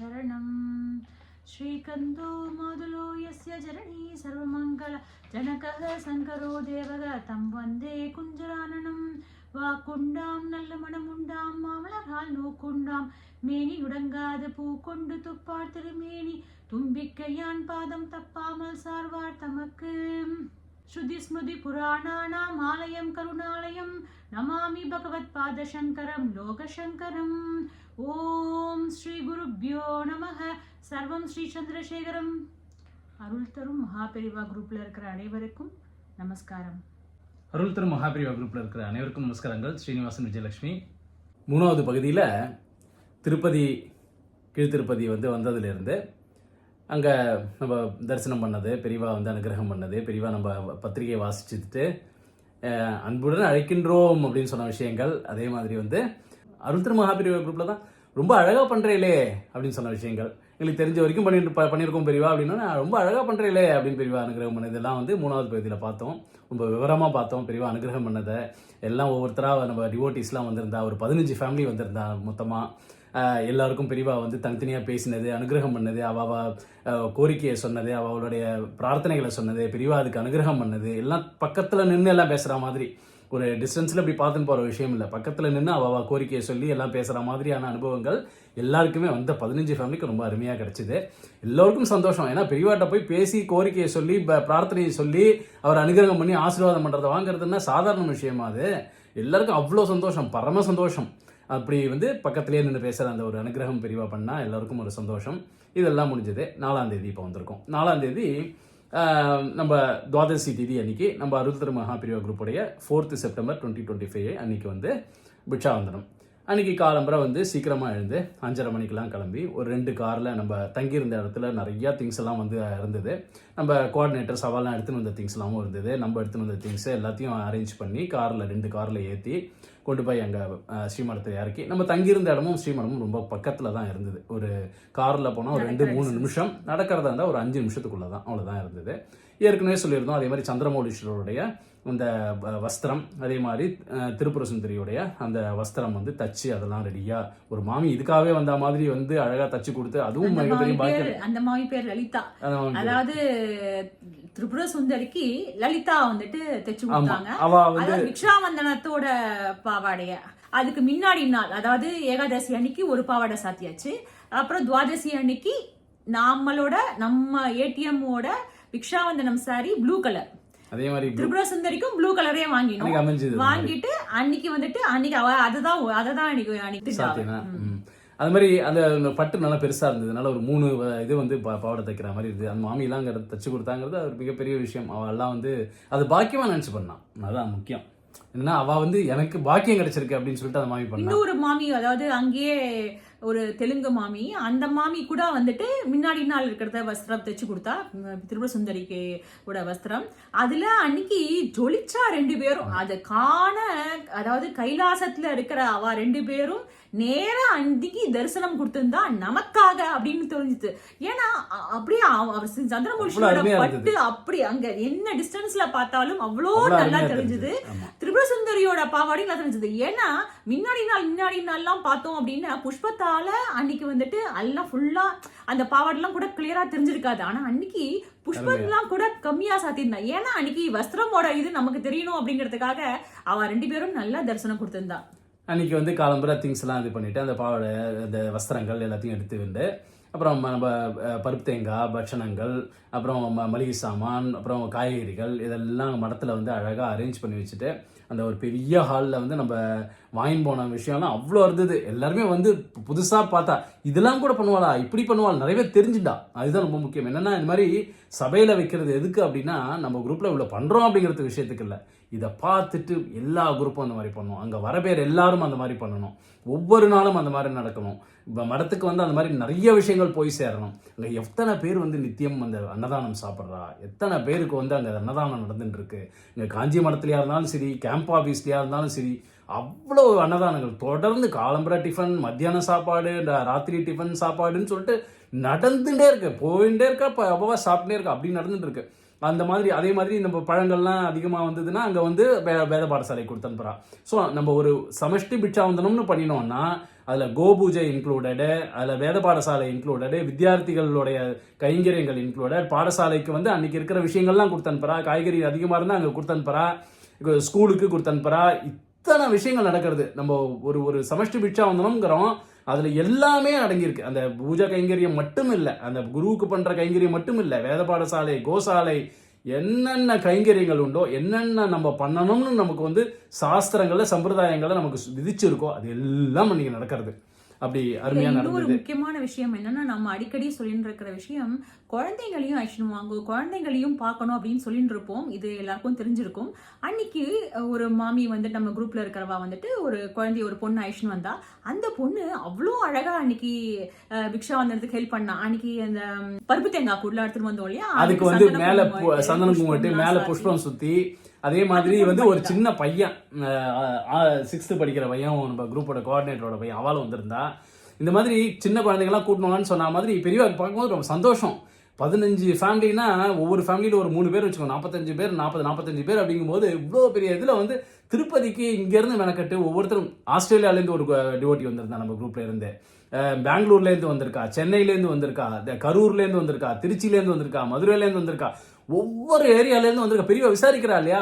அருள் தரும் மகா பெரியவா சரணம். ஸ்ரீகந்தோ மாதுலோ யஸ்ய ஜரணி சர்வமங்கள. ஜனகः சங்கரோ தேவக தம் வந்தே குஞ்சரானனம். வாக்குண்டாம் நல்ல மனமுண்டாம் மாமலரால் நோக்குண்டாம். மேனி உடங்காது பூ கொண்டு துப்பார் திருமேனி. தும்பிக்கையான் பாதம் தப்பாமல் சார்வார் தமக்கு. ஸ்ருதி ஸ்மிருதி புராணானாம் ஆலயம் கருணாலயம் நமாமி பகவத் பாதசங்கரம் லோகசங்கரம் ஓம் ஸ்ரீ குருப்யோ நமக சர்வம் ஸ்ரீ சந்திரசேகரம் அருள் தரும் மகாபெரிவா குரூப்ல இருக்கிற அனைவருக்கும் நமஸ்காரம். அருள் திரு மகாபிரிவா குரூப்பில் இருக்கிற அனைவருக்கும் நமஸ்காரங்கள். ஸ்ரீனிவாசன் விஜயலட்சுமி. மூணாவது பகுதியில் திருப்பதி கீழ்த்திருப்பதி வந்து வந்ததுலேருந்து அங்கே நம்ம தரிசனம் பண்ணது பெரியவா வந்து அனுகிரகம் பண்ணது பெரியவா நம்ம பத்திரிகையை வாசிச்சுட்டு அன்புடன் அழைக்கின்றோம் அப்படின்னு சொன்ன விஷயங்கள் அதே மாதிரி வந்து அருள் திரு மகாபிரிவா குரூப்பில் தான் ரொம்ப அழகாக பண்ணுறீங்களே அப்படின்னு சொன்ன விஷயங்கள். எங்களுக்கு தெரிஞ்ச வரைக்கும் பண்ணிட்டு ப- பண்ணியிருக்கோம் பெரியவா அப்படின்னா நான் ரொம்ப அழகாக பண்ணுறீங்களே அப்படின்னு பெரியவா அனுகிரகம் பண்ணது. இதெல்லாம் வந்து மூணாவது பகுதியில் பார்த்தோம். ரொம்ப விவரமாக பார்த்தோம். பெரியவா அனுகிரகம் பண்ணதை. எல்லாம் ஒவ்வொருத்தராக நம்ம டிவோட்டிஸ்லாம் வந்திருந்தா ஒரு பதினஞ்சு ஃபேமிலி வந்திருந்தா மொத்தமாக எல்லாருக்கும் பிரிவாக வந்து தனித்தனியாக பேசினது அனுகிரகம் பண்ணது அவள் கோரிக்கையை சொன்னது அவளுடைய பிரார்த்தனைகளை சொன்னது பிரிவா அதுக்கு அனுகிரகம் பண்ணது எல்லாம் பக்கத்தில் நின்று எல்லாம் பேசுகிற மாதிரி. ஒரு டிஸ்டன்ஸில் இப்படி பார்த்துன்னு போகிற விஷயம் இல்லை. பக்கத்தில் நின்று அவள் கோரிக்கையை சொல்லி எல்லாம் பேசுகிற மாதிரியான அனுபவங்கள் எல்லாருக்குமே வந்த பதினஞ்சு ஃபேமிலிக்கு ரொம்ப அருமையாக கிடச்சிது. எல்லோருக்கும் சந்தோஷம். ஏன்னா பெரியவாட்ட போய் பேசி கோரிக்கையை சொல்லி ப- பிரார்த்தனையை சொல்லி அவர் அனுகிரகம் பண்ணி ஆசீர்வாதம் பண்ணுறதை வாங்குறதுன்னா சாதாரண விஷயமா அது. எல்லாருக்கும் அவ்வளோ சந்தோஷம். பரம சந்தோஷம். அப்படி வந்து பக்கத்துலேயே நின்று பேசுகிற அந்த ஒரு அனுகிரகம் பிரிவாக பண்ணால் எல்லாருக்கும் ஒரு சந்தோஷம். இதெல்லாம் முடிஞ்சது. நாலாம் தேதி இப்போ வந்திருக்கோம். நாலாம் தேதி நம்ம துவாதசி தேதி அன்னைக்கு நம்ம அருள்தர் மகா பிரிவா குரூப்புடைய fourth September twenty twenty five அன்னைக்கு வந்து பிட்சாவந்தனம் அன்னைக்கு காலம்பரை வந்து சீக்கிரமாக எழுந்து அஞ்சரை மணிக்கெல்லாம் கிளம்பி ஒரு ரெண்டு காரில் நம்ம தங்கியிருந்த இடத்துல நிறையா திங்ஸ் எல்லாம் வந்து இருந்தது. நம்ம கோஆர்டினேட்டர் சவாலாம் எடுத்துன்னு வந்த திங்ஸ் எல்லாமும் இருந்தது. நம்ம எடுத்துன்னு வந்த திங்ஸ் எல்லாத்தையும் அரேஞ்ச் பண்ணி காரில் ரெண்டு காரில் ஏற்றி கொண்டு போய் அங்கே ஸ்ரீமடத்தில் இறக்கி நம்ம தங்கியிருந்த இடமும் ஸ்ரீமடமும் ரொம்ப பக்கத்தில் தான் இருந்தது. ஒரு காரில் போனால் ஒரு ரெண்டு மூணு நிமிஷம் நடக்கிறதா இருந்தால் ஒரு அஞ்சு நிமிஷத்துக்குள்ளே தான் அவ்வளோதான் இருந்தது. ஏற்கனவே சொல்லியிருந்தோம் அதே மாதிரி சந்திரமௌலீஸ்வரருடைய அந்த வஸ்திரம் அதே மாதிரி அஹ், திரிபுர சுந்தரியுடைய அந்த வஸ்திரம் வந்து தச்சு அதெல்லாம் ரெடியா ஒரு மாமி இதுக்காகவே வந்த மாதிரி வந்து அழகா தச்சு கொடுத்து அதுவும் அந்த மாமி பேர் அந்த மாமி பேர் லலிதா. அதாவது திரிபுர சுந்தரிக்கு லலிதா வந்துட்டு தைச்சு கொடுத்தாங்க. அதாவது விக்ஷாவந்தனத்தோட பாவாடைய. அதுக்கு முன்னாடி நாள் அதாவது ஏகாதசி அன்னைக்கு ஒரு பாவாடை சாத்தியாச்சு. அப்புறம் துவாதசி அன்னைக்கு நம்மளோட நம்ம ஏடிஎம்மோட விக்ஷாவந்தனம் சாரி ப்ளூ கலர் அதே மாதிரி திரிபுர சுந்தரிக்கும் ப்ளூ கலரே வாங்கினோம். வாங்கிட்டு அன்னைக்கு வந்துட்டு அன்னைக்கு அவ அதுதான் அததான் அன்னைக்கு அன்னைக்கு. அது மாதிரி அந்த பட்டு நல்லா பெருசா இருந்ததுனால ஒரு மூணு இது வந்து பாவாடை தைக்கிற மாதிரி இருந்தது. அந்த அங்கே தச்சு கொடுத்தாங்கிறது ஒரு மிகப்பெரிய விஷயம். அவள் எல்லாம் வந்து அது பாக்கியமா நினைச்சு பண்ணான் அதான் முக்கியம். என்னன்னா அவ வந்து எனக்கு பாக்கியம் கிடைச்சிருக்கு அப்படின்னு சொல்லிட்டு அந்த மாமி பண்ணா. இன்னொரு மாமி அதாவது அங்கேயே ஒரு தெலுங்கு மாமி அந்த மாமி கூட வந்துட்டு முன்னாடி நாள் இருக்கிறத வஸ்திரம் தைச்சு கொடுத்தா திருபுர சுந்தரிக்கு கூட வஸ்திரம். அதுல அன்னைக்கு ஜொலிச்சா ரெண்டு பேரும். அதை காண அதாவது கைலாசத்துல இருக்கிற அவ ரெண்டு பேரும் நேரா அன்னைக்கு தரிசனம் கொடுத்திருந்தா நமக்காக அப்படின்னு தெரிஞ்சுது ஏன்னா அப்படியே அவ- அவர் அருமையா பட்டு அப்படி அங்க என்ன டிஸ்டன்ஸ்ல பார்த்தாலும் அவ்வளோ அவ்வளவு நல்லா தெரிஞ்சது. திரிபுர சுந்தரியோட பாவாடையும் நல்லா தெரிஞ்சது ஏன்னா முன்னாடி நாள் முன்னாடி நாள்லாம் பார்த்தோம் அப்படின்னா புஷ்பத்தால அன்னைக்கு வந்துட்டு எல்லாம் ஃபுல்லா அந்த பாவாடைலாம் கூட கிளியரா தெரிஞ்சிருக்காது. ஆனா அன்னைக்கு புஷ்பம்லாம் கூட கம்மியா சாத்திருந்தா ஏன்னா அன்னைக்கு வஸ்திரமோட இது நமக்கு தெரியணும் அப்படிங்கிறதுக்காக அவ ரெண்டு பேரும் நல்லா தரிசனம் கொடுத்திருந்தா. அன்றைக்கி வந்து காலம்புற திங்ஸ் எல்லாம் இது பண்ணிவிட்டு அந்த பாவாடை அந்த வஸ்திரங்கள் எல்லாத்தையும் எடுத்து வந்து அப்புறம் நம்ம பருப்பு தேங்காய் பட்சணங்கள் அப்புறம் ம- மளிகை சாமான் அப்புறம் காய்கறிகள் இதெல்லாம் மடத்தில் வந்து அழகாக அரேஞ்ச் பண்ணி வச்சுட்டு அந்த ஒரு பெரிய ஹாலில் வந்து நம்ம வாங்கின்னு போன விஷயம்லாம் அவ்வளோ இருந்தது. எல்லாருமே வந்து புதுசாக பார்த்தா இதெல்லாம் கூட பண்ணுவாளா? இப்படி பண்ணுவாள்? நிறைய பேர் தெரிஞ்சுட்டா. அதுதான் ரொம்ப முக்கியம். என்னென்னா இந்த மாதிரி சபையில் வைக்கிறது எதுக்கு அப்படின்னா நம்ம குரூப்பில் இவ்வளோ பண்ணுறோம் அப்படிங்கிறது விஷயத்துக்கு இல்லை. இதை பார்த்துட்டு எல்லா குரூப்பும் அந்த மாதிரி பண்ணணும் அங்கே வர பேர் எல்லாரும் அந்த மாதிரி பண்ணணும். ஒவ்வொரு நாளும் அந்த மாதிரி நடக்கணும். மடத்துக்கு வந்து அந்த மாதிரி நிறைய விஷயங்கள் போய் சேரணும். அங்கே எத்தனை பேர் வந்து நித்தியம் அந்த அன்னதானம் சாப்பிட்றா? எத்தனை பேருக்கு வந்து அங்கே அன்னதானம் நடந்துட்டு இருக்கு இங்கே காஞ்சி மடத்துலையாக இருந்தாலும் சரி கேம்ப் ஆஃபீஸ்லையாக இருந்தாலும் சரி அவ்வளோ அன்னதானங்கள். தொடர்ந்து காலம்பர டிஃபன் மத்தியான சாப்பாடு இந்த ராத்திரி டிஃபன் சாப்பாடுன்னு சொல்லிட்டு நடந்துகிட்டே இருக்கு. போயிட்டே இருக்கா இப்போ அவ்வளவா சாப்பிட்டே இருக்கா. அப்படி நடந்துட்டு இருக்கு அந்த மாதிரி அதே மாதிரி நம்ம பழங்கள்லாம் அதிகமாக வந்ததுன்னா அங்கே வந்து வே- வேத பாடசாலை கொடுத்து அனுப்புகிறான் ஸோ நம்ம ஒரு சமஷ்டி பிட்சாவந்தனம்னு பண்ணினோம்னா அதில் கோபூஜை இன்க்ளூடடு அதில் வேத பாடசாலை இன்க்ளூடடு வித்தியார்த்திகளுடைய கைங்கரியங்கள் இன்க்ளூடட் பாடசாலைக்கு வந்து அன்றைக்கி இருக்கிற விஷயங்கள்லாம் கொடுத்தனுப்புறா. காய்கறி அதிகமாக இருந்தால் அங்கே கொடுத்தனுப்புறா. ஸ்கூலுக்கு கொடுத்தனுப்புறா. இத்தனை விஷயங்கள் நடக்கிறது. நம்ம ஒரு ஒரு சமஷ்டி பிட்சாவந்தனம்ங்கிறோம் அதில் எல்லாமே அடங்கியிருக்கு. அந்த பூஜா கைங்கரியம் மட்டும் இல்லை அந்த குருவுக்கு பண்ணுற கைங்கரியம் மட்டும் இல்லை வேத பாடசாலை கோசாலை என்னென்ன கைங்கரியங்கள் உண்டோ என்னென்ன நம்ம பண்ணணும்னு நமக்கு வந்து சாஸ்திரங்களில் சம்பிரதாயங்களை நமக்கு விதிச்சிருக்கோ அது எல்லாம் இன்னைக்கு நடக்கிறது. அப்படி அருமையா நடந்தது. முக்கியமான விஷயம் என்னன்னா நம்ம அடிக்கடி சொல்லிட்டு இருக்கிற விஷயம் குழந்தைங்களையும் அழைச்சிட்டு வாங்க குழந்தைங்களையும் பார்க்கணும் அப்படின்னு சொல்லிட்டு இருப்போம் இது எல்லாருக்கும் தெரிஞ்சிருக்கும். அன்னைக்கு ஒரு மாமி வந்து நம்ம குரூப்ல இருக்கிறவா வந்துட்டு ஒரு குழந்தை ஒரு பொண்ணு அழைச்சின்னு வந்தா அந்த பொண்ணு அவ்வளோ அழகா அன்னைக்கு பிக்ஷா வந்ததுக்கு ஹெல்ப் பண்ணா. அன்னைக்கு அந்த பருப்பு தேங்காய் கூடல எடுத்துட்டு வந்தோம் இல்லையா? அதுக்கு வந்து மேல சந்தனம் மேல. புஷ்பம் சுத்தி அதே மாதிரி வந்து ஒரு. சின்ன பையன் சிக்ஸ்த் படிக்கிற பையன் நம்ம குரூப்போட கோஆர்டினேட்டரோட பையன் அவளும் வந்திருந்தா. இந்த மாதிரி சின்ன குழந்தைங்களாம் கூட்டணும்னு சொன்ன மாதிரி பெரியவா பார்க்கும்போது ரொம்ப சந்தோஷம். பதினஞ்சு ஃபேமிலினா ஒவ்வொரு ஃபேமிலியில ஒரு மூணு பேர் வச்சுக்கோ நாற்பத்தஞ்சு பேர் நாற்பது நாற்பத்தஞ்சு பேர் அப்படிங்கும்போது இவ்வளோ பெரிய இதில் வந்து திருப்பதிக்கு இங்கேருந்து மெனக்கட்டு ஒவ்வொருத்தரும் ஆஸ்திரேலியாலேருந்து ஒரு டிவோட்டி வந்திருந்தா நம்ம குரூப்ல இருந்து. பெங்களூர்லேருந்து வந்திருக்கா சென்னையிலேருந்து வந்திருக்கா கரூர்லேருந்து வந்திருக்கா திருச்சியிலேருந்து வந்திருக்கா மதுரையிலேருந்து வந்திருக்கா ஒவ்வொரு ஏரியாலேருந்து வந்திருக்கா பெரியவா விசாரிக்கிறா இல்லையா?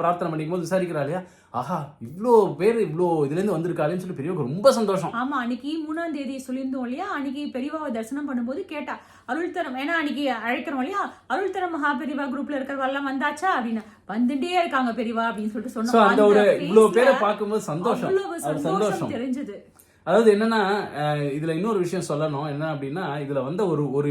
பிரார்த்தனை பண்ணிக்கும் போது விசாரிக்கிறா இல்லையா? ஆஹா இவ்வளோ பேர் இவ்வளோ இதுலேருந்து வந்திருக்காளேன்னு சொல்லி பெரியவங்க ரொம்ப சந்தோஷம். ஆமா அன்னைக்கு மூணாம் தேதி சொல்லியிருந்தோம் இல்லையா? அன்னைக்கு பெரியவாவை தரிசனம் பண்ணும்போது கேட்டா அருள் தரம் ஏன்னா அன்னைக்கு அழைக்கிறோம் இல்லையா? அருள் தரம் மகா பெரியவா குரூப்ல இருக்கிறவெல்லாம் வந்தாச்சா? அப்படின்னு. வந்துட்டே இருக்காங்க பெரியவா அப்படின்னு சொல்லிட்டு சொன்னோம். அந்த ஒரு இவ்வளோ பேரை பார்க்கும்போது சந்தோஷம். சந்தோஷம் தெரிஞ்சது. அதாவது என்னன்னா இதுல இன்னொரு விஷயம் சொல்லணும். என்ன அப்படின்னா இதுல வந்த ஒரு ஒரு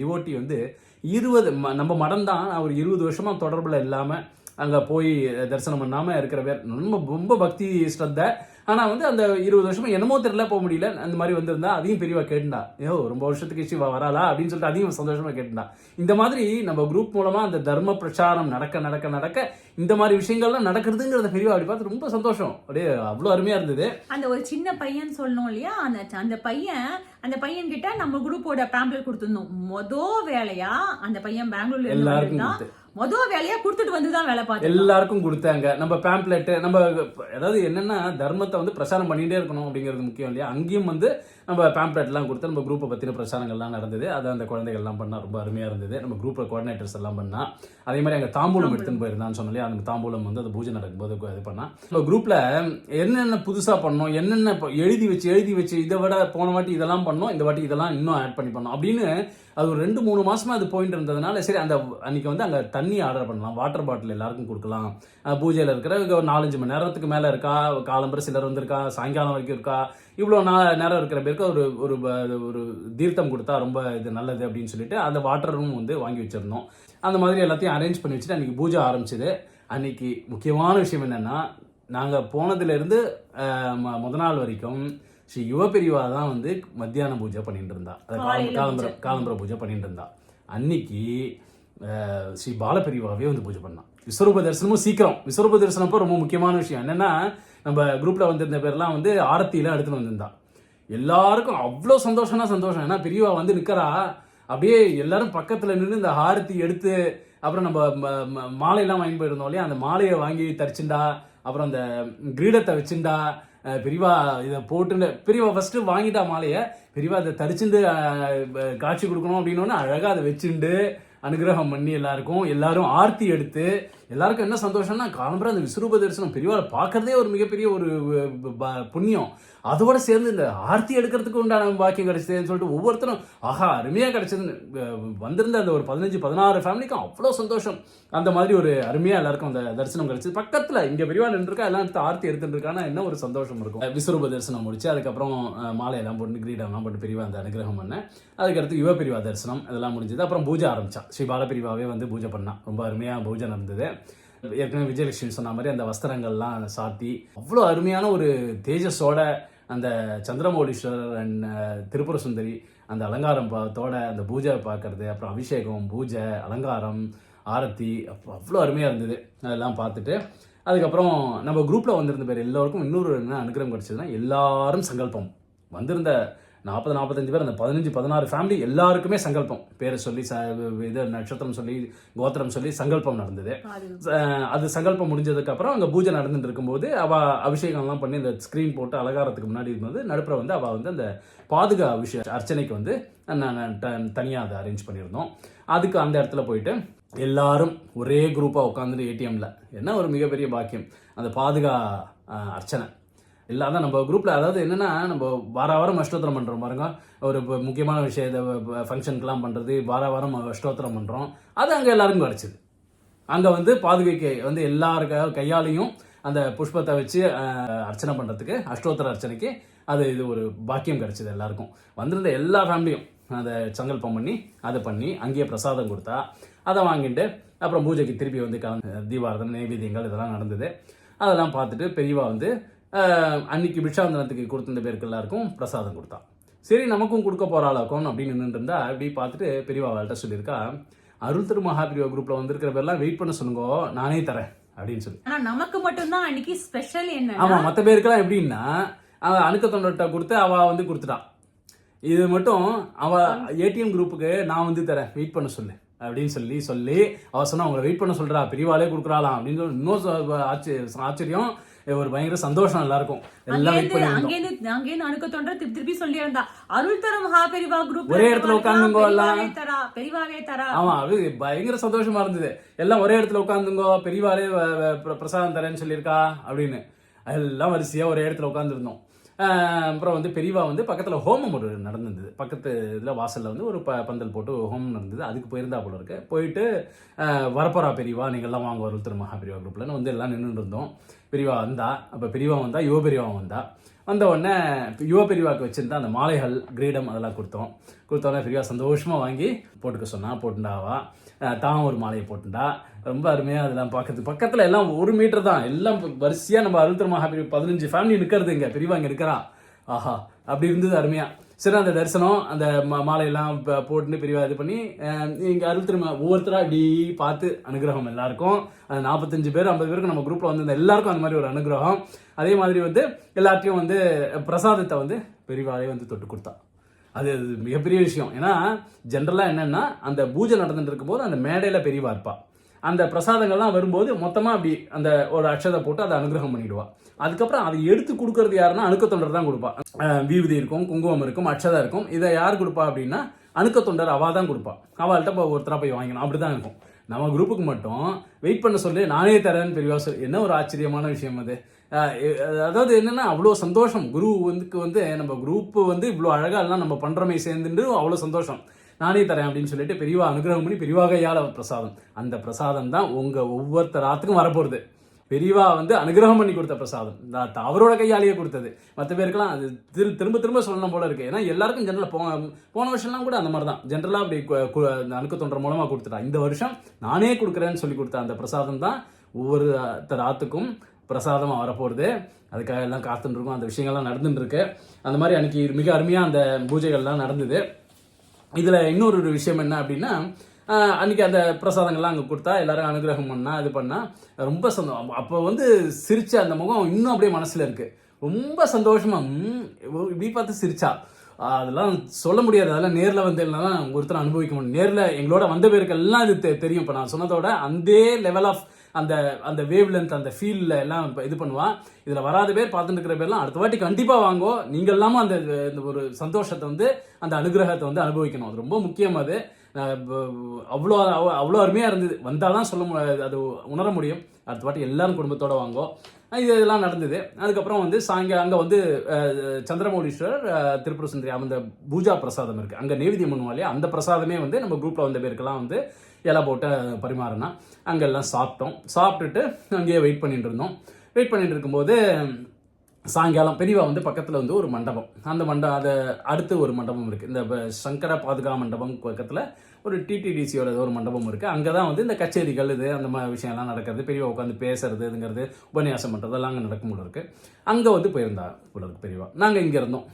டிவோட்டி வந்து இருபது ம- நம்ம மடம் தான் ஒரு இருபது வருஷமாக தொடர்பில் இல்லாமல் அங்கே போய் தரிசனம் பண்ணாமல் இருக்கிற பேர் ரொம்ப ரொம்ப பக்தி ஸ்ரத்தை. ஆனால் வந்து அந்த இருபது வருஷமா என்னமோ தெரியல போக முடியல. அந்த மாதிரி வந்திருந்தா அதையும் பெரியவா கேட்டுண்டா ஐயோ ரொம்ப வருஷத்துக்கு கழிச்சு இவ வராளா? அப்படின்னு சொல்லிட்டு அதையும் சந்தோஷமாக கேட்டுண்டா இந்த மாதிரி நம்ம குரூப் மூலமாக அந்த தர்ம பிரச்சாரம் நடக்க நடக்க நடக்க இந்த மாதிரி விஷயங்கள்லாம் நடக்கிறதுங்கிறத பெரியவா அப்படி பார்த்து ரொம்ப சந்தோஷம். அப்படியே அவ்வளோ அருமையா இருந்தது. அந்த ஒரு சின்ன பையன் சொல்லணும் இல்லையா? அந்த அந்த பையன் அந்த பையன் கிட்ட நம்ம குரூப்போட பேம்ப்ளெட் கொடுத்துருந்தோம். மொத வேலையா? அந்த பையன் பெங்களூர்ல எல்லாருக்கும் வந்திருந்தான். கொடுத்து. மொத வேலையா? கொடுத்துட்டு வந்து தான் வேலை பார்த்தேன் எல்லாருக்கும் கொடுத்தாங்க. நம்ம பேம்ப்ளெட் நம்ம அதாவது என்னன்னா தர்மத்தை வந்து பிரச்சாரம் பண்ணிட்டே இருக்கணும் அப்படிங்கிறது முக்கியம் இல்லையா? அங்கேயும் வந்து நம்ம பேம்ப்ளெட்லாம் கொடுத்து நம்ம குரூப்பை பற்றின பிரச்சாரங்கள்லாம் நடந்தது. அதை அந்த குழந்தைகள்லாம் பண்ணா ரொம்ப அருமையாக இருந்தது. நம்ம குரூப்பில் கோஆர்டினேட்டர்ஸ் எல்லாம் பண்ணா அதே மாதிரி அங்கே தாம்பூலம் எடுத்துன்னு போயிருந்தான்னு சொன்னோம் இல்லையா அந்த தாம்பூலம் வந்து அது பூஜை நடக்கும்போது இது பண்ணா. நம்ம குரூப்பில் என்னென்ன புதுசாக பண்ணோம் என்னென்ன எழுதி வச்சு எழுதி வச்சு இதை விட போன வாட்டி இதெல்லாம் பண்ணோம் இந்த வாட்டி இதெல்லாம் இன்னும் ஆட் பண்ணி பண்ணோம் அப்படின்னு அது ஒரு ரெண்டு மூணு மாதமாக அது போயிட்டு இருந்ததுனால சரி அந்த அன்றைக்கி வந்து அங்கே தண்ணி ஆர்டர் பண்ணலாம். வாட்டர் பாட்டில் எல்லாருக்கும் கொடுக்கலாம். பூஜையில் இருக்கிற ஒரு நாலஞ்சு மணி நேரத்துக்கு மேலே இருக்கா? காலம்பரை சிலர் வந்திருக்கா? சாயங்காலம் வரைக்கும் இருக்கா? இவ்வளோ நா நேரம் இருக்கிற பேருக்கு ஒரு ஒரு ப- ஒரு தீர்த்தம் கொடுத்தா ரொம்ப இது நல்லது அப்படின்னு சொல்லிட்டு அந்த வாட்டரும் வந்து வாங்கி வச்சிருந்தோம். அந்த மாதிரி எல்லாத்தையும் அரேஞ்ச் பண்ணி வச்சுட்டு அன்றைக்கி பூஜை ஆரம்பிச்சது. அன்றைக்கி முக்கியமான விஷயம் என்னென்னா நாங்கள் போனதுலேருந்து முத நாள் வரைக்கும் ஸ்ரீ யுவபெரிவா தான் வந்து மத்தியான பூஜை பண்ணிட்டு இருந்தா காலம்பர பூஜை. காலம்பர பூஜை பண்ணிட்டு இருந்தா அன்னைக்கு ஸ்ரீ பாலபெரிவாவே வந்து பூஜை பண்ணான் விஸ்வரூப தரிசனமும் சீக்கிரம். விஸ்வரூப தரிசனப்போ ரொம்ப முக்கியமான விஷயம். என்னன்னா நம்ம குரூப்ல வந்திருந்த பேர்லாம் வந்து ஆரத்தியெல்லாம் எடுத்துட்டு வந்திருந்தா. எல்லாருக்கும் அவ்வளோ சந்தோஷம்னா சந்தோஷம். ஏன்னா பெரியவா வந்து நிற்கிறா அப்படியே எல்லாரும் பக்கத்துல நின்று இந்த ஆரத்தி எடுத்து அப்புறம் நம்ம மாலையெல்லாம் வாங்கி போயிருந்தோம் இல்லையா? அந்த மாலையை வாங்கி தரிச்சுண்டா. அப்புறம் அந்த கிரீடத்தை வச்சுண்டா. பெரியவா இதை போட்டுன்னு பெரியவா ஃபஸ்ட்டு வாங்கிட்டா மாலையை. பெரியவா அதை தரிச்சுண்டு காட்சி கொடுக்கணும் அப்படின்னு அழகாக அதை வச்சுண்டு அனுகிரகம் பண்ணி எல்லாருக்கும் எல்லாரும் ஆர்த்தி எடுத்து எல்லாருக்கும் என்ன சந்தோஷம்னா காலம்பரம் அந்த விஸ்வரூப தரிசனம் பெரியவாளை பார்க்கறதே ஒரு மிகப்பெரிய ஒரு ப- புண்ணியம். அதோட சேர்ந்து இந்த ஆர்த்தி எடுக்கிறதுக்கு உண்டான பாக்கியம் கிடைச்சதுன்னு சொல்லிட்டு ஒவ்வொருத்தரும் ஆஹா அருமையாக கிடைச்சதுன்னு வந்திருந்த அந்த ஒரு பதினஞ்சு பதினாறு ஃபேமிலிக்கும் அவ்வளோ சந்தோஷம். அந்த மாதிரி ஒரு அருமையாக எல்லாருக்கும் அந்த தரிசனம் கிடைச்சது. பக்கத்தில் இங்கே பெரியவாள் நின்றுருக்கா எல்லாம் எடுத்து ஆர்த்தி எடுத்துட்டுருக்கானா என்ன ஒரு சந்தோஷம் இருக்கும். விஸ்வரூப தரிசனம் முடிச்சு அதுக்கப்புறம் மாலையெல்லாம் போட்டு கிரீடம்லாம் போட்டு பெரியவா அந்த அனுகிரகம் பண்ணேன் அதுக்கடுத்து யுவ பிரிவா தரிசனம் இதெல்லாம் முடிஞ்சது. அப்புறம் பூஜை ஆரம்பித்தான் ஸ்ரீ பாலபிரிவாவே வந்து பூஜை பண்ணான் ரொம்ப அருமையாக பூஜை நடந்தது. ஏற்கனவே விஜயலட்சுமி சொன்ன மாதிரி அந்த வஸ்திரங்கள்லாம் சாத்தி அவ்வளோ அருமையான ஒரு தேஜஸோட அந்த சந்திரமௌலீஸ்வரர் அண்ட் திருப்புர சுந்தரி அந்த அலங்காரம் பாத்தோட அந்த பூஜை பார்க்கறது அப்புறம் அபிஷேகம் பூஜை அலங்காரம் ஆரத்தி அப்போ அவ்வளோ அருமையாக இருந்தது. அதெல்லாம் பார்த்துட்டு அதுக்கப்புறம் நம்ம குரூப்பில் வந்திருந்த பேர் எல்லோருக்கும் இன்னொரு என்ன அனுகிரகம் கிடச்சதுன்னா எல்லாரும் சங்கல்பம். வந்திருந்த நாற்பது நாற்பத்தஞ்சு பேர் அந்த பதினஞ்சு பதினாறு ஃபேமிலி எல்லாருக்குமே சங்கல்பம். பேரை சொல்லி ச இது நட்சத்திரம் சொல்லி கோத்திரம் சொல்லி சங்கல்பம் நடந்தது. அது சங்கல்பம் முடிஞ்சதுக்கு அப்புறம் அங்கே பூஜை நடந்துட்டு இருக்கும்போது அவ அபிஷேகம்லாம் பண்ணி இந்த ஸ்க்ரீன் போட்டு அலங்காரத்துக்கு முன்னாடி இருக்கும்போது நடுப்புற வந்து அவள் வந்து அந்த பாதுகா அபிஷே அர்ச்சனைக்கு வந்து தனியாக அதை அரேஞ்ச் பண்ணியிருந்தோம். அதுக்கு அந்த இடத்துல போயிட்டு எல்லாரும் ஒரே குரூப்பாக உட்காந்துட்டு ஏடிஎம்ல என்ன ஒரு மிகப்பெரிய பாக்கியம். அந்த பாதுகா அர்ச்சனை. இல்லை அதான் நம்ம குரூப்பில் அதாவது என்னென்னா நம்ம வார வாரம் அஷ்டோத்திரம் பண்ணுறோம் பாருங்க. ஒரு முக்கியமான விஷயத்தை ஃபங்க்ஷனுக்குலாம் பண்ணுறது வார வாரம் அஷ்டோத்திரம் பண்ணுறோம் அது அங்கே எல்லாருக்கும் கிடச்சிது. அங்கே வந்து பாதுகைக்கு வந்து எல்லாருக்க கையாலையும் அந்த புஷ்பத்தை வச்சு அர்ச்சனை பண்ணுறதுக்கு அஷ்டோத்தர அர்ச்சனைக்கு அது இது ஒரு பாக்கியம் கிடச்சிது எல்லாருக்கும். வந்திருந்த எல்லா ஃபேமிலியும் அதை சங்கல்பம் பண்ணி அதை பண்ணி அங்கேயே பிரசாதம் கொடுத்தா அதை வாங்கிட்டு அப்புறம் பூஜைக்கு திருப்பி வந்து கலந்து தீபாரதம் நைவேத்தியங்கள் இதெல்லாம் நடந்தது. அதெல்லாம் பார்த்துட்டு பெரியவா வந்து அன்னைக்கு பிக்ஷாந்தனத்துக்கு கொடுத்திருந்த பேருக்கு எல்லாருக்கும் பிரசாதம் கொடுத்தா. சரி நமக்கும் கொடுக்க போறாளாக்கும் அப்படின்னு நின்றுட்டு இருந்தா அப்படி பார்த்துட்டு பெரியவா அவள்கிட்ட சொல்லியிருக்கா அருள் திரு மகாபிரிவா குரூப்ல வந்திருக்கிற பேர்லாம் வெயிட் பண்ண சொல்லுங்க நானே தரேன் அப்படின்னு சொல்லி. ஆனா நமக்கு மட்டும்தான் அன்னைக்கு ஸ்பெஷல் என்ன ஆமா மற்ற பேருக்கெல்லாம் எப்படின்னா அவ அணுக்க தொண்டர்கிட்ட கொடுத்து அவ வந்து கொடுத்துட்டான் இது மட்டும் அவ ஏடிஎம் குரூப்புக்கு நான் வந்து தரேன் வெயிட் பண்ண சொல்லு அப்படின்னு சொல்லி சொல்லி அவ சொன்னா அவங்களை வெயிட் பண்ண சொல்றா பெரியவாளே கொடுக்குறாளாம் அப்படின்னு சொல்லி இன்னும் ஆச்சரியம் ஒரு பயங்கர சந்தோஷம் எல்லாருக்கும். எல்லாம் வெயிட் பண்ணி அங்கேருந்து அங்கேருந்து அணுக்க தொண்டர் திருப்பி திருப்பி சொல்லி இருந்தா அருள் தர மகாபெரிவா குரூப் ஒரே இடத்துல உட்கார்ந்துங்கோ எல்லாம். பெரிவாவே தரா ஆமா அது பயங்கர சந்தோஷமா இருந்தது. எல்லாம் ஒரே இடத்துல உட்காந்துங்கோ பெரியவாளே வ- வ- பிர- பிரசாதம் தரேன்னு சொல்லியிருக்கா அப்படின்னு. எல்லாம் வரிசையா ஒரே இடத்துல உட்காந்துருந்தோம் அப்புறம் வந்து பெரியவா வந்து பக்கத்தில் ஹோமம் ஒரு நடந்திருந்தது. பக்கத்து இதில் வாசலில் வந்து ஒரு ப பந்தல் போட்டு ஹோமம் நடந்தது. அதுக்கு போயிருந்தா போல இருக்கு. போயிட்டு வரப்போறா பெரியவா நீங்கள்லாம் வாங்க வரும் திரு மகாபெரிவா குரூப்லன்னு வந்து எல்லாம் நின்று இருந்தோம். பெரியவா வந்தா அப்போ பெரியவா வந்தா யுவ பெரியவா வந்தா. வந்த உடனே யுவ பெரியவாக்கு வச்சுருந்தா அந்த மாலைகள் கிரீடம் அதெல்லாம் கொடுத்தோம். கொடுத்தோடனே பெரியவா சந்தோஷமாக வாங்கி போட்டுக்க சொன்னால் போட்டுண்டாவா தான் ஒரு மாலையை போட்டுண்டா. ரொம்ப அருமையாக அதெல்லாம் பார்க்கறது. பக்கத்தில் எல்லாம் ஒரு மீட்டர் தான். எல்லாம் வரிசையாக நம்ம அருள்தர் ஹாப்பி பதினஞ்சு ஃபேமிலி நிற்கிறது இங்கே. பெரியவா இங்க இருக்கிறா ஆஹா அப்படி இருந்தது அருமையாக சரி அந்த தரிசனம் அந்த மாலையெல்லாம் போட்டுன்னு பெரியவா இது பண்ணி இங்கே இங்க அருள் திரும்ப இப்படி பார்த்து அனுகிரகம் எல்லாருக்கும். அந்த நாற்பத்தஞ்சு பேர் ஐம்பது பேருக்கு நம்ம குரூப்பில் வந்து எல்லாருக்கும் அந்த மாதிரி ஒரு அனுகிரகம். அதே மாதிரி வந்து எல்லாத்தையும் வந்து பிரசாதத்தை வந்து பெரியவாலே வந்து தொட்டு கொடுத்தா. அது அது மிகப்பெரிய விஷயம். ஏன்னா ஜென்ரலாக என்னென்னா அந்த பூஜை நடந்துட்டு இருக்கும்போது அந்த மேடையில் பெரியவா இருப்பாள் அந்த பிரசாதங்கள்லாம் வரும்போது மொத்தமாக அப்படி அந்த ஒரு அக்ஷதை போட்டு அதை அனுகிரகம் பண்ணிடுவா. அதுக்கப்புறம் அதை எடுத்து கொடுக்கறது யாருன்னா அணுக்க தொண்டர் தான் கொடுப்பா. அஹ் இருக்கும் குங்குமம் இருக்கும் அக்ஷதா இருக்கும். இதை யார் கொடுப்பா அப்படின்னா அணுக்க தொண்டர் அவள் தான் கொடுப்பா. அவள்கிட்ட இப்போ ஒருத்தராக போய் வாங்கிக்கணும். அப்படி தான் இருக்கும். நம்ம குரூப்புக்கு மட்டும் வெயிட் பண்ண சொல்லி நானே தரேன்னு பெரியவா சொல்லி என்ன ஒரு ஆச்சரியமான விஷயம் அது? அதாவது என்னன்னா அவ்வளோ சந்தோஷம். குரு வந்துக்கு வந்து நம்ம குரூப்பு வந்து இவ்வளோ அழகாக எல்லாம் நம்ம பண்ணுறமே சேர்ந்துட்டு அவ்வளோ சந்தோஷம். நானே தரேன் அப்படின்னு சொல்லிட்டு பெரியவா அனுகிரகம் பண்ணி பெரியவா கையால பிரசாதம். அந்த பிரசாதம் தான் உங்கள் ஒவ்வொருத்தர் ஆத்துக்கும் வரப்போகுது. பெரியவா வந்து அனுகிரகம் பண்ணி கொடுத்த பிரசாதம். அவரோட கையாலேயே கொடுத்தது. மற்ற பேருக்கெல்லாம் அது திரு திரும்ப திரும்ப சொல்லணும் போல இருக்குது ஏன்னா எல்லாருக்கும் ஜென்ரலாக போன போன வருஷம்லாம் கூட அந்த மாதிரி தான் ஜென்ரலாக அப்படி அந்த அணுக்க தொண்டர் மூலமாக கொடுத்துட்டா. இந்த வருஷம் நானே கொடுக்குறேன்னு சொல்லி கொடுத்த அந்த பிரசாதம் தான் ஒவ்வொரு ஆத்துக்கும் பிரசாதமாக வரப்போகுது. அதுக்காக எல்லாம் காத்துட்டுருக்கோம் அந்த விஷயங்கள்லாம் நடந்துட்டுருக்கு அந்த மாதிரி அன்றைக்கி மிக அருமையாக அந்த பூஜைகள்லாம் நடந்தது. இதில் இன்னொரு ஒரு விஷயம் என்ன அப்படின்னா அன்றைக்கி அன்னைக்கு அந்த பிரசாதங்கள்லாம் அங்கே கொடுத்தா எல்லோரும் அனுகிரகம் பண்ணால் இது பண்ணால் ரொம்ப சந்தோஷம். அப்போ வந்து சிரித்த அந்த முகம் இன்னும் அப்படியே மனசில் இருக்குது ரொம்ப சந்தோஷமாக இப்படி பார்த்து சிரிச்சா. அதெல்லாம் சொல்ல முடியாது. அதெல்லாம் நேரில் வந்து எல்லாம் ஒருத்தர் அனுபவிக்க முடியும். நேரில் எங்களோட வந்த பேருக்கு எல்லாம் இது தெ- தெரியும். இப்போ நான் சொன்னதோட அந்த லெவல் ஆஃப் அந்த அந்த வேவ் லென்த் அந்த ஃபீல்டில் எல்லாம் இப்போ இது பண்ணுவான் இதில் வராத பேர் பார்த்துட்டு இருக்கிற பேர்லாம் அடுத்த வாட்டி கண்டிப்பாக வாங்கோ. நீங்கள் எல்லாமும் அந்த இந்த ஒரு சந்தோஷத்தை வந்து அந்த அனுகிரகத்தை வந்து அனுபவிக்கணும். அது ரொம்ப முக்கியம் அது. அவ்வளோ அவ்வளோ அருமையாக இருந்தது. வந்தாதான் சொல்ல முடியாது அது உணர முடியும். அடுத்த வாட்டி எல்லாரும் குடும்பத்தோடு வாங்கோ. இது இதெல்லாம் நடந்தது. அதுக்கப்புறம் வந்து சாயங்க அங்கே வந்து சந்திரமௌலீஸ்வரர் அஹ், சுந்தரி அந்த பூஜா பிரசாதம் இருக்குது அங்கே நெய்வேத்தியம் பண்ணுவோம் இல்லையா? அந்த பிரசாதமே வந்து நம்ம குரூப்பில் வந்த பேருக்கெல்லாம் வந்து இலை போட்டு பரிமாறினா. அங்கெல்லாம் சாப்பிட்டோம். சாப்பிட்டுட்டு அங்கேயே வெயிட் பண்ணிட்டு இருந்தோம் வெயிட் பண்ணிட்டு இருக்கும்போது சாயங்காலம் பெரியவா வந்து பக்கத்தில் வந்து ஒரு மண்டபம். அந்த மண்டபம் அதை அடுத்து ஒரு மண்டபம் இருக்குது இந்த ப- சங்கர பாதுகா மண்டபம் பக்கத்தில் ஒரு டிடிடிசியோட ஒரு மண்டபம் இருக்குது அங்கே தான் வந்து இந்த கச்சேரிகள் இது அந்த மாதிரி விஷயம்லாம் நடக்கிறது. பெரியவா உட்காந்து பேசுறது இதுங்கிறது உபன்யாசம் பண்ணுறதெல்லாம் அங்கே நடக்கும் போல இருக்குது அங்கே வந்து போயிருந்தா போல இருக்கு பெரியவா. நாங்கள் இங்கே இருந்தோம்.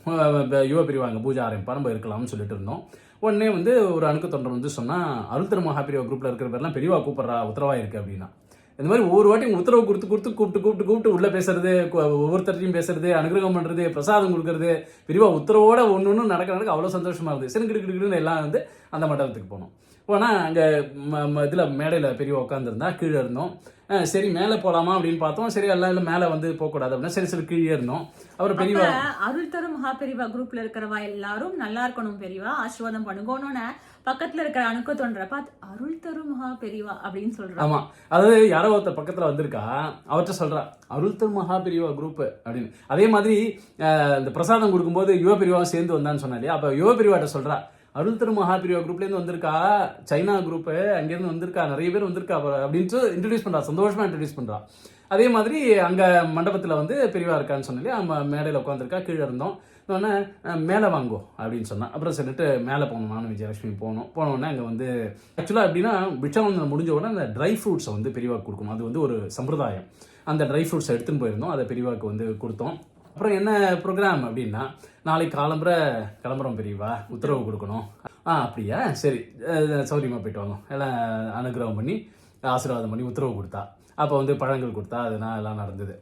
யுவ பெரியவா அங்கே பூஜை ஆரம்பிப்பா நம்ம இருக்கலாம்னு சொல்லிட்டு இருந்தோம். உடனே வந்து ஒரு அணுக்கு தொண்டர் வந்து சொன்னால் அருள் திரு மகாபிரிவா குரூப்பில் இருக்கிற பேர்லாம் பெரியவா கூப்பிட்றா உத்தரவாக இருக்கு அப்படின்னா. இந்த மாதிரி ஒவ்வொரு வாட்டி உத்தரவு கொடுத்து கொடுத்து கூப்பிட்டு கூப்பிட்டு கூப்பிட்டு உள்ளே பேசுறது கு- ஒவ்வொருத்தரையும் பேசுறது அனுகிரகம் பண்ணுறது பிரசாதம் கொடுக்கறது பெரியவா உத்தரவோட ஒன்று ஒன்று நடக்க நடக்க அவ்வளோ சந்தோஷமாக இருந்தது. சரி கிடு கிடுன்னு எல்லாம் வந்து அந்த மண்டபத்துக்கு போனோம். போனால் அங்கே இதில் மேடையில் பெரியவா உட்காந்துருந்தா கீழே இருந்தோம். சரி மேலே போகலாமா அப்படின்னு பார்த்தோம். சரி எல்லாம் இல்லை மேலே வந்து போகக்கூடாது அப்படின்னா சரி சரி கீழே இருந்தோம் அப்புறம் பெரியவா அருள் தரும் மகா பெரிவா குரூப்ல இருக்கிறவா எல்லாரும் நல்லா இருக்கணும் பெரியவா. ஆசீர்வாதம் பண்ணுங்கன்னு பக்கத்துல இருக்கிற அணுக்க தொண்டரை பார்த்து அருள் தரும் மகா பெரிவா அப்படின்னு சொல்றாங்க ஆமா. அதாவது யாரோ ஒருத்தர் பக்கத்துல வந்திருக்கா அவர்கிட்ட சொல்றா அருள்தர் மகா பிரிவா குரூப் அப்படின்னு. அதே மாதிரி இந்த பிரசாதம் கொடுக்கும்போது யுவ பிரிவாவும் சேர்ந்து வந்தான்னு சொன்னா இல்லையா? அப்ப யுவ பிரிவாட்ட சொல்றா அருள் திரு மகாபிரியா குரூப்லேருந்து வந்திருக்கா? சைனா குரூப்பு அங்கேருந்து வந்திருக்கா? நிறைய பேர் வந்திருக்கா அப்படின்ட்டு இன்ட்ரடியூஸ் பண்ணுறா சந்தோஷமாக இன்ட்ரடியூஸ் பண்ணுறான் அதே மாதிரி அங்கே மண்டபத்தில் வந்து பெரியவா இருக்கான்னு சொன்னாலே இல்லையா? நம்ம உட்காந்துருக்கா கீழே இருந்தோம். உடனே மேலே வாங்கோ அப்படின்னு சொன்னான் அப்புறம் சொல்லிட்டு மேலே போனோம் நானும் விஜயலட்சுமி போனோம் போனோடனே அங்கே வந்து ஆக்சுவலாக எப்படின்னா பிட்சாவந்தனம் முடிஞ்ச உடனே அந்த ட்ரை ஃப்ரூட்ஸை வந்து பெரியவாக்கு கொடுக்கணும். அது வந்து ஒரு சம்பிரதாயம். அந்த ட்ரை ஃப்ரூட்ஸை எடுத்துன்னு போயிருந்தோம். அதை பெரியவாக்கு வந்து கொடுத்தோம். அப்புறம் என்ன ப்ரோக்ராம் அப்படின்னா நாளைக்கு காலம்புற கிளம்புறோம் பெரியவா உத்தரவு கொடுக்கணும். ஆ அப்படியா? சரி. சௌரியமாக போயிட்டு வாங்க. எல்லாம் அனுகிரகம் பண்ணி ஆசீர்வாதம் பண்ணி உத்தரவு கொடுத்தா. அப்போ வந்து பழங்கள் கொடுத்தா அதெல்லாம் எல்லாம் நடந்தது.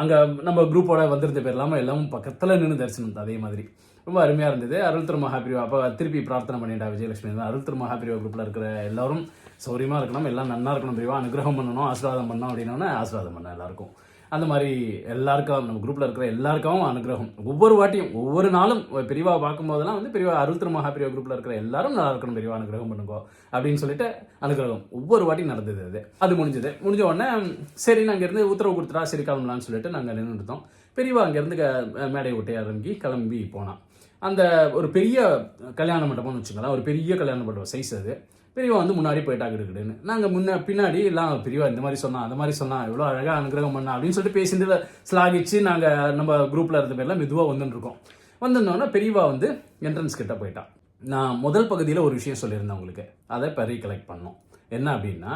அங்கே நம்ம குரூப்போட வந்திருந்த பேர் இல்லாமல் எல்லாமும் பக்கத்தில் நின்று தரிசனம் அதே மாதிரி. ரொம்ப அருமையாக இருந்தது. அருள் திரு மகாபிரிவா அப்போ திருப்பி பிரார்த்தனை பண்ணிட்டா விஜயலட்சுமி தான். அருள் திரு மகாபிரிவா குரூப்பில் இருக்கிற எல்லாரும் சௌரியமாக இருக்கணும் எல்லாம் நன்னா இருக்கணும் பிரிவா அனுகிரகம் பண்ணணும் ஆசீர்வாதம் பண்ணணும் அப்படின்னா ஆசீர்வாதம் பண்ண எல்லாருக்கும். அந்த மாதிரி எல்லாருக்கும் நம்ம குரூப்பில் இருக்கிற எல்லாருக்கும் அனுகிரகம். ஒவ்வொரு வாட்டியும் ஒவ்வொரு நாளும் பிரிவாக பார்க்கும்போதெல்லாம் வந்து பெரியவா அருள் திரு மகாபிரிவா குரூப்பில் இருக்கிற எல்லாரும் நல்லா இருக்கணும் பிரிவா அனுகிரகம் பண்ணுங்கோ அப்படின்னு சொல்லிட்டு அனுகிரகம். ஒவ்வொரு வாட்டியும் நடந்தது அது. அது முடிஞ்சது. முடிஞ்ச உடனே சரி நாங்கள் இருந்து உத்தரவு கொடுத்துட்டா சரி கிளம்பலாம்னு சொல்லிட்டு நாங்கள் நின்றுட்டோம். பெரியவா அங்கேருந்து க- மேடை விட்டு இறங்கி கிளம்பி போனான். அந்த ஒரு பெரிய கல்யாண மண்டபம்னு வச்சுக்கலாம் ஒரு பெரிய கல்யாண மண்டபம் சைஸ் அது. பெரியவா வந்து முன்னாடி போயிட்டாங்க கிடுக்கிடுன்னு நாங்கள் முன்ன பின்னாடி எல்லாம் பெரியவா இந்த மாதிரி சொன்னால் அந்த மாதிரி சொன்னால் எவ்வளோ அழகாக அனுகிரகம் பண்ணா அப்படின்னு சொல்லிட்டு பேசிட்டு ஸ்லாகிச்சு நாங்கள் நம்ம குரூப்பில் இருந்த பேர்லாம் மெதுவாக வந்துருக்கோம் வந்திருந்தோன்னா பெரியவா வந்து என்ட்ரன்ஸ் கிட்ட போயிட்டான் நான் முதல் பகுதியில் ஒரு விஷயம் சொல்லியிருந்தேன் உங்களுக்கு. அதை இப்போ ரீகலெக்ட் பண்ணோம். என்ன அப்படின்னா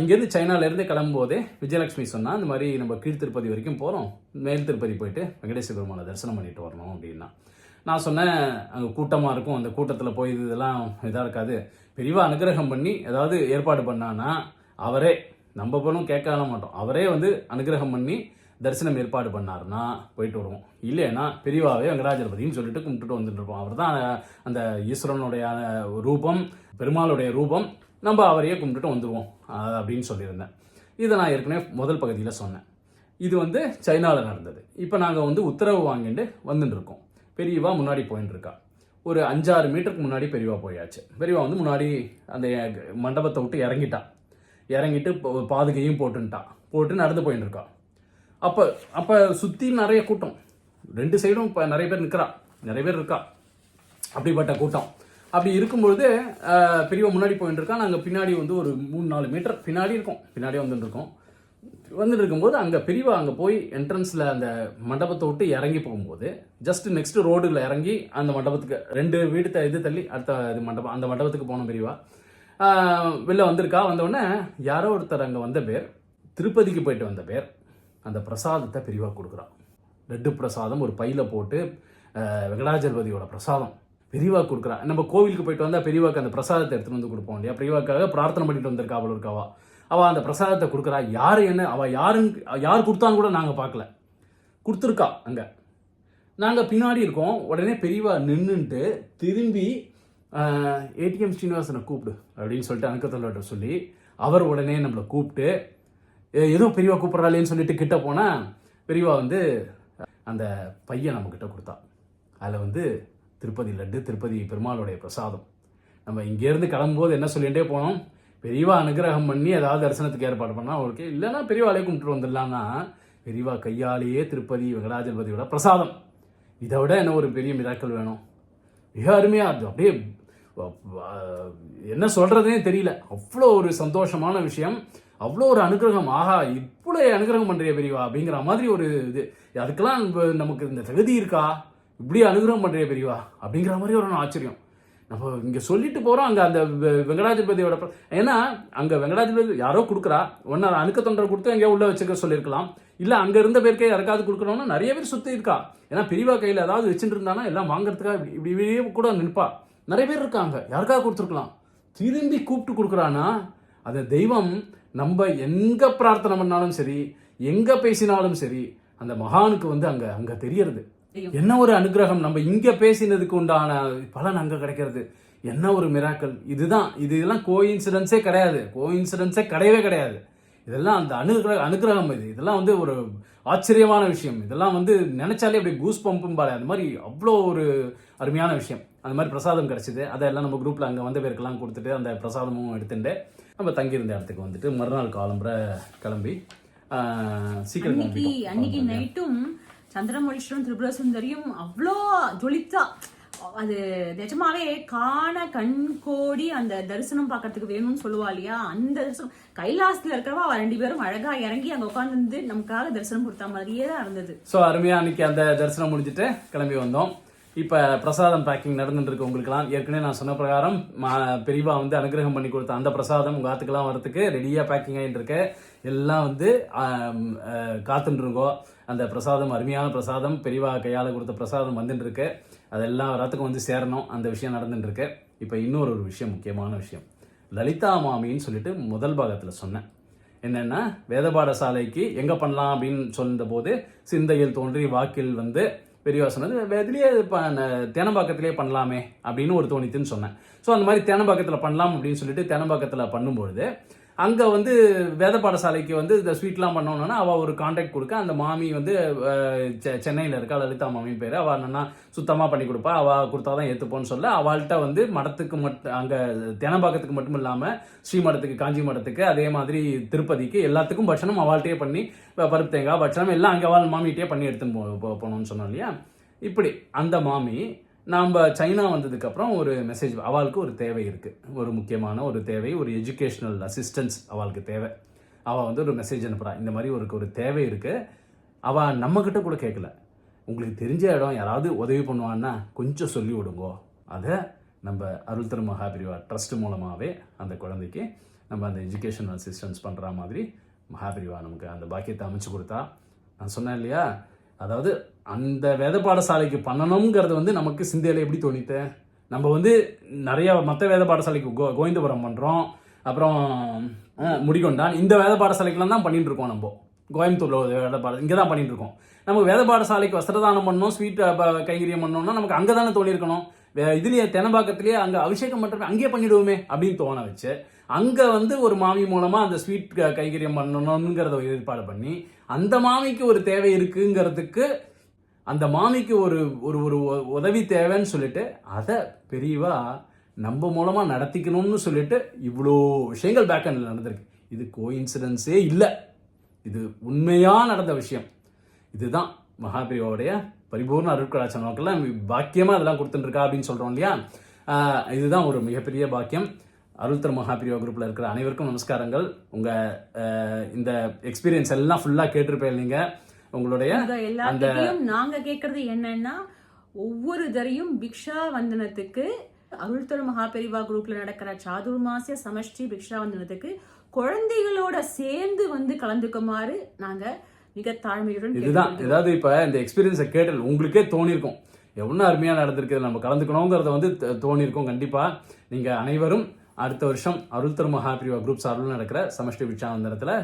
இங்கேருந்து சைனாலேருந்து கிளம்பும்போதே விஜயலட்சுமி சொன்னால் இந்த மாதிரி நம்ம கீழ் திருப்பதி வரைக்கும் போகிறோம் மேல் திருப்பதி போயிட்டு வெங்கடேச தரிசனம் பண்ணிட்டு வரணும் அப்படின்னா. நான் சொன்னேன் அங்கே கூட்டமாக இருக்கும் அந்த கூட்டத்தில் போய் இதெல்லாம் இதாக இருக்காது. பெரியவா அனுகிரகம் பண்ணி ஏதாவது ஏற்பாடு பண்ணான்னா அவரே நம்ம போனும் கேட்கலாம் மாட்டோம். அவரே வந்து அனுகிரகம் பண்ணி தரிசனம் ஏற்பாடு பண்ணார்னா போயிட்டு வருவோம். இல்லைன்னா பெரியவாவே வெங்கடாஜலபதினு சொல்லிட்டு கும்பிட்டுட்டு வந்துட்டு இருப்போம். அவர் தான் அந்த ஈஸ்வரனுடைய ரூபம் பெருமாளுடைய ரூபம் நம்ம அவரையே கும்பிட்டுட்டு வந்துடுவோம் அப்படின்னு சொல்லியிருந்தேன். இதை நான் ஏற்கனவே முதல் பகுதியில் சொன்னேன். இது வந்து சைனாவில் நடந்தது. இப்போ நாங்கள் வந்து உத்தரவு வாங்கிட்டு வந்துட்டு இருக்கோம். பெரியவா முன்னாடி போயின்னு ஒரு அஞ்சாறு மீட்டருக்கு முன்னாடி பெரியவா போயாச்சு. பெரியவா வந்து முன்னாடி அந்த மண்டபத்தை விட்டு இறங்கிட்டான் இறங்கிட்டு பாதுகையும் போட்டுன்ட்டா. போட்டு நடந்து போயின்னு இருக்கா அப்போ அப்போ சுற்றி நிறைய கூட்டம். ரெண்டு சைடும் இப்போ நிறைய பேர் நிற்கிறா நிறைய பேர் இருக்கா. அப்படிப்பட்ட கூட்டம். அப்படி இருக்கும்பொழுது பெரியவா முன்னாடி போயின்னு இருக்கா நாங்கள் பின்னாடி வந்து ஒரு மூணு நாலு மீட்டர் பின்னாடி இருக்கோம். பின்னாடி வந்துட்டு இருக்கோம் வந்துட்டு இருக்கும்போது அங்கே பிரிவாக அங்கே போய் என்ட்ரன்ஸில் அந்த மண்டபத்தை விட்டு இறங்கி போகும்போது ஜஸ்ட் நெக்ஸ்ட் ரோடில் இறங்கி அந்த மண்டபத்துக்கு ரெண்டு வீடு த- இது தள்ளி அடுத்த இது மண்டபம் அந்த மண்டபத்துக்கு போனோம் பிரிவா. வெளில வந்திருக்கா வந்தோடனே யாரோ ஒருத்தர் அங்கே வந்த பேர் திருப்பதிக்கு போயிட்டு வந்த பேர் அந்த பிரசாதத்தை பிரிவாக கொடுக்குறான். லட்டு பிரசாதம் ஒரு பையில் போட்டு அஹ், வெங்கடாஜலபதியோட பிரசாதம் பெரியவா கொடுக்குறா நம்ம கோவிலுக்கு போயிட்டு வந்தால் பெரியவாக்கு அந்த பிரசாதத்தை எடுத்துகிட்டு வந்து கொடுப்போம் இல்லையா? பெரியவாக்காக பிரார்த்தனை பண்ணிட்டு வந்திருக்கா அவள் இருக்காவா? அவள் அந்த பிரசாதத்தை கொடுக்குறா. யார் என்ன? அவள் யாருன்னு யார் கொடுத்தான்னு கூட நாங்கள் பார்க்கல. கொடுத்துருக்கா அங்கே. நாங்கள் பின்னாடி இருக்கோம். உடனே பெரியவா நின்றுன்ட்டு திரும்பி ஏடிஎம் ஸ்ரீனிவாசனை கூப்பிடு அப்படின்னு சொல்லிட்டு அனுக்கத்தோட சொல்லி அவர் உடனே நம்மளை கூப்பிட்டு எதுவும் பெரியவா கூப்பிட்றாளேன்னு சொல்லிட்டு கிட்ட போனால் பெரியவா வந்து அந்த பையன் நம்மக்கிட்ட கொடுத்தா. அதில் வந்து திருப்பதி லட்டு திருப்பதி பெருமாளுடைய பிரசாதம். நம்ம இங்கேருந்து கிளம்பும்போது என்ன சொல்லிகிட்டே போனோம்? பெரியவா அனுகிரகம் பண்ணி ஏதாவது தரிசனத்துக்கு ஏற்பாடு பண்ணால் ஓகே. இல்லைன்னா பெரியவாளே கும்பிட்டு வந்துடலாம்னா பெரியவா கையாலேயே திருப்பதி வெங்கடாஜலபதியோட பிரசாதம். இதை விட என்ன ஒரு பெரிய மிராக்கள் வேணும்? மிக அருமையாக அது அப்படியே என்ன சொல்கிறதுனே தெரியல. அவ்வளோ ஒரு சந்தோஷமான விஷயம். அவ்வளோ ஒரு அனுகிரகம். ஆஹா இவ்வளோ அனுகிரகம் பண்ணுறிய பெரியவா அப்படிங்கிற மாதிரி ஒரு இது. அதுக்கெல்லாம் நமக்கு இந்த தகுதி இருக்கா? இப்படி அனுகிரகம் பண்ணுறிய பெரியவா அப்படிங்கிற மாதிரி ஒரு ஆச்சரியம். அப்போ இங்கே சொல்லிட்டு போகிறோம் அங்கே அந்த வெ- ஏன்னா அங்கே வெங்கடாஜபதி யாரோ கொடுக்குறா. ஒன்றா அணுக்க தொண்டரை கொடுத்து எங்கேயோ உள்ளே வச்சுக்க சொல்லியிருக்கலாம். இல்லை அங்கே இருந்த பேருக்கே யாருக்காவது கொடுக்குறோம்னா நிறைய பேர் சுற்றி இருக்கா. ஏன்னா பெரியவா கையில் ஏதாவது வச்சுட்டு இருந்தானா எல்லாம் வாங்குறதுக்காக இப்படி இப்படி இப்படியே கூட நிற்பா. நிறைய பேர் இருக்காங்க யாருக்காக கொடுத்துருக்கலாம். திரும்பி கூப்பிட்டு கொடுக்குறானா அந்த தெய்வம் நம்ம எங்கே பிரார்த்தனை பண்ணாலும் சரி எங்கே பேசினாலும் சரி அந்த மகானுக்கு வந்து அங்கே அங்கே தெரியறது என்ன ஒரு அனுகிரகம்? நம்ம இங்க பேசினதுக்கு உண்டான பலன் அங்க கிடைக்கிறது. என்ன ஒரு மிராக்கள் இதுதான். இது இதெல்லாம் கோ இன்சிடென்ஸே கிடையாது. கோ இன்சிடென்ஸே கிடையவே கிடையாது. இதெல்லாம் அந்த அனுகிரக அனுகிரகம் இது. இதெல்லாம் வந்து ஒரு ஆச்சரியமான விஷயம். இதெல்லாம் வந்து நினைச்சாலே அப்படியே கூஸ் பம்பும் பாரு. அந்த மாதிரி அவ்வளோ ஒரு அருமையான விஷயம். அந்த மாதிரி பிரசாதம் கிடைச்சிது. அதெல்லாம் நம்ம குரூப்ல அங்க வந்த பேருக்கெல்லாம் கொடுத்துட்டு அந்த பிரசாதமும் எடுத்துட்டு நம்ம தங்கியிருந்த இடத்துக்கு வந்துட்டு மறுநாள் காலம்புற கிளம்பி சீக்கிரம். அன்னைக்கு நைட்டும் சந்திரமொழிஷரும் திரிபுர சுந்தரியும் அவ்வளோ ஜொலித்தா. அது நிஜமாவே காண கண் கோடி அந்த தரிசனம் பார்க்கறதுக்கு வேணும்னு சொல்லுவா இல்லையா? அந்த தரிசனம். கைலாசத்துல இருக்கிறவா அவள் ரெண்டு பேரும் அழகா இறங்கி அங்க உட்காந்து நமக்காக தரிசனம் கொடுத்த மாதிரியே தான் இருந்தது. ஸோ அருமையாக அன்னைக்கு அந்த தரிசனம் முடிஞ்சுட்டு கிளம்பி வந்தோம். இப்போ பிரசாதம் பேக்கிங் நடந்துட்டு இருக்கு உங்களுக்குலாம் ஏற்கனவே நான் சொன்ன பிரகாரம் மா- பெரியவா வந்து அனுகிரகம் பண்ணி கொடுத்த அந்த பிரசாதம் உங்கள் ஆத்துக்கெல்லாம் வரதுக்கு ரெடியாக பேக்கிங் ஆகிட்டு இருக்கு. எல்லாம் வந்து ஆம், காத்துட்டு அந்த பிரசாதம் அருமையான பிரசாதம் பெரியவா கையால் கொடுத்த பிரசாதம் வந்துட்டுருக்கு அது எல்லா வரத்துக்கும் வந்து சேரணும். அந்த விஷயம் நடந்துட்டுருக்கு இப்போ இன்னொரு ஒரு விஷயம் முக்கியமான விஷயம். லலிதா மாமின்னு சொல்லிட்டு முதல் பாகத்தில் சொன்னேன். என்னென்னா வேத பாடசாலைக்கு எங்கே பண்ணலாம் அப்படின்னு சொன்னபோது சிந்தையில் தோன்றி வாக்கில் வந்து பெரியவா சொன்னது இதுலயே ப- தேனம்பாக்கத்திலேயே பண்ணலாமே அப்படின்னு ஒரு தோணித்துன்னு சொன்னேன். ஸோ அந்த மாதிரி தேனம்பாக்கத்தில் பண்ணலாம் அப்படின்னு சொல்லிட்டு தேனம்பாக்கத்தில் பண்ணும்பொழுது அங்கே வந்து வேத பாடசாலைக்கு வந்து இந்த ஸ்வீட்லாம் பண்ணோன்னா அவள் ஒரு கான்டாக்ட் கொடுக்க. அந்த மாமி வந்து சென்னையில் இருக்கா? லலிதா மாமின்னு பேர். அவள் என்னன்னா சுத்தமாக பண்ணி கொடுப்பா. அவள் கொடுத்தா தான் ஏற்றுப்போன்னு சொல்ல அவள்கிட்ட வந்து மடத்துக்கு மட்டும் அங்கே தேனம்பாக்கத்துக்கு மட்டும் இல்லாமல் ஸ்ரீமடத்துக்கு காஞ்சி மடத்துக்கு அதே மாதிரி திருப்பதிக்கு எல்லாத்துக்கும் பட்சணம் அவள்கிட்டயே பண்ணி பருப்பு தேங்காய் பட்சணம் எல்லாம் அங்கே அவள் மாமிகிட்டே பண்ணி எடுத்துன்னு போ- போ- போனோம்னு சொன்னோம் இல்லையா? இப்படி அந்த மாமி நாம் சைனா வந்ததுக்கப்புறம் ஒரு மெசேஜ் அவளுக்கு ஒரு தேவை இருக்குது ஒரு முக்கியமான ஒரு தேவை ஒரு எஜுகேஷ்னல் அசிஸ்டன்ஸ் அவளுக்கு தேவை. அவள் வந்து ஒரு மெசேஜ் அனுப்புகிறான் இந்த மாதிரி ஒரு ஒரு தேவை இருக்குது அவள் நம்மக்கிட்ட கூட கேட்கல உங்களுக்கு தெரிஞ்ச இடம் யாராவது உதவி பண்ணுவான்னா கொஞ்சம் சொல்லி விடுங்கோ. அதை நம்ம அருள் திரு மகாபிரிவா ட்ரஸ்ட் மூலமாகவே அந்த குழந்தைக்கு நம்ம அந்த எஜுகேஷனல் அசிஸ்டன்ஸ் பண்ணுற மாதிரி மகாபிரிவா நமக்கு அந்த பாக்கியத்தை அமைச்சு கொடுத்தா. நான் சொன்னேன் இல்லையா? அதாவது அந்த வேத பாடசாலைக்கு பண்ணணுங்கிறது வந்து நமக்கு சிந்தையில் எப்படி தோணித்து? நம்ம வந்து நிறையா மற்ற வேத பாடசாலைக்கு கோ கோவிந்தபுரம் பண்ணுறோம் அப்புறம் அஹ், முடிகொண்டான். இந்த வேத பாடசாலைக்கெல்லாம் தான் பண்ணிகிட்டு இருக்கோம் நம்ம. கோயம்புத்தூரில் ஒரு வேத பாட இங்கே தான் பண்ணிகிட்டு இருக்கோம் நமக்கு வேத பாடசாலைக்கு வஸ்திரதானம் பண்ணணும் ஸ்வீட் கைங்கரியம் பண்ணோம்னா நமக்கு அங்கே தானே தோணியிருக்கணும் வே- இதுலேயே தெனம்பாக்கத்திலேயே அங்கே அபிஷேகம் பண்ணுறப்ப அங்கேயே பண்ணிவிடுவோமே அப்படின்னு தோண வச்சு அங்கே வந்து ஒரு மாமி மூலமாக அந்த ஸ்வீட் கைங்கரியம் பண்ணணுங்கிறத ஒரு ஏற்பாடு பண்ணி அந்த மாமிக்கு ஒரு தேவை இருக்குங்கிறதுக்கு அந்த மாமிக்கு ஒரு ஒரு ஒரு உதவி தேவைன்னு சொல்லிட்டு அதை பெரியவா நம்ம மூலமாக நடத்திக்கணும்னு சொல்லிட்டு இவ்வளோ விஷயங்கள் பேக் ஹண்டில் நடந்திருக்கு. இது கோ இன்சிடென்ஸே இல்லை. இது உண்மையாக நடந்த விஷயம். இதுதான் மகாபிரிவாவுடைய பரிபூர்ண அருட்கடாட்ச நோக்கெல்லாம் பாக்கியமாக இதெல்லாம் கொடுத்துட்டுருக்கா அப்படின்னு சொல்கிறோம் இல்லையா? இதுதான் ஒரு மிகப்பெரிய பாக்கியம். அருள்தர் மகாபிரிவா குரூப்பில் இருக்கிற அனைவருக்கும் நமஸ்காரங்கள். உங்கள் இந்த எக்ஸ்பீரியன்ஸ் எல்லாம் ஃபுல்லாக கேட்டிருப்பேன் நீங்கள் உங்களுடைய உங்க எல்லாத்தையும் நாங்க கேக்குறது என்னன்னா ஒவ்வொரு தரையும் பிக்ஷா வந்தனத்துக்கு அருள்தொரு மகாபெரிவா குரூப்ல நடக்கிற சாதுர்மாசிய சமஷ்டி பிக்ஷா வந்தனத்துக்கு குழந்தைகளோட சேர்ந்து வந்து கலந்துக்குமாறு நாங்க மிக தாழ்மையுடன் இதுதான். ஏதாவது இப்போ இந்த எக்ஸ்பீரியன்ஸை கேட்டல் உங்களுக்கே தோணியிருக்கும் எவ்வளோ அருமையாக நடந்திருக்கு நம்ம கலந்துக்கணுங்கிறத வந்து தோணியிருக்கும் கண்டிப்பாக நீங்கள் அனைவரும் அடுத்த வருஷம் அருள் திரு மகாபிரிவா குரூப் சார்பில் நடக்கிற சமஷ்டி விச்சாவந்தனத்தில்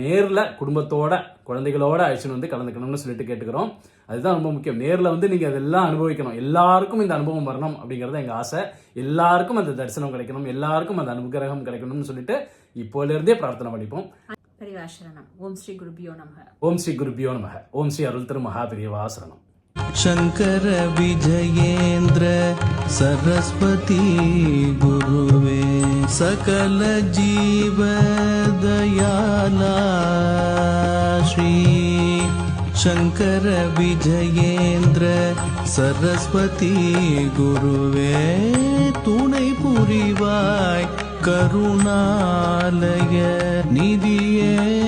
நேரில் குடும்பத்தோட குழந்தைகளோட அழைச்சின்னு வந்து கலந்துக்கணும்னு சொல்லிட்டு கேட்டுக்கிறோம். அதுதான் ரொம்ப முக்கியம். நேரில் வந்து நீங்கள் அதெல்லாம் அனுபவிக்கணும். எல்லாருக்கும் இந்த அனுபவம் வரணும் அப்படிங்கிறது எங்கள் ஆசை. எல்லாருக்கும் அந்த தரிசனம் கிடைக்கணும். எல்லாருக்கும் அந்த அனுகிரகம் கிடைக்கணும்னு சொல்லிட்டு இப்போலேருந்தே பிரார்த்தனை பண்ணிப்போம். சரணம். ஓம் ஸ்ரீ குருபியோ நமக. ஓம் ஸ்ரீ குருபியோ நமக. ஓம் ஸ்ரீ அருள் திரு மகாபிரியவா சரணம். शङ्कर विजयेन्द्र सरस्वती गुरुवे सकल जीव दयाला श्री शङ्कर विजयेन्द्र सरस्वती गुरुवे तुणै पुरिवाय करुणालय निधिये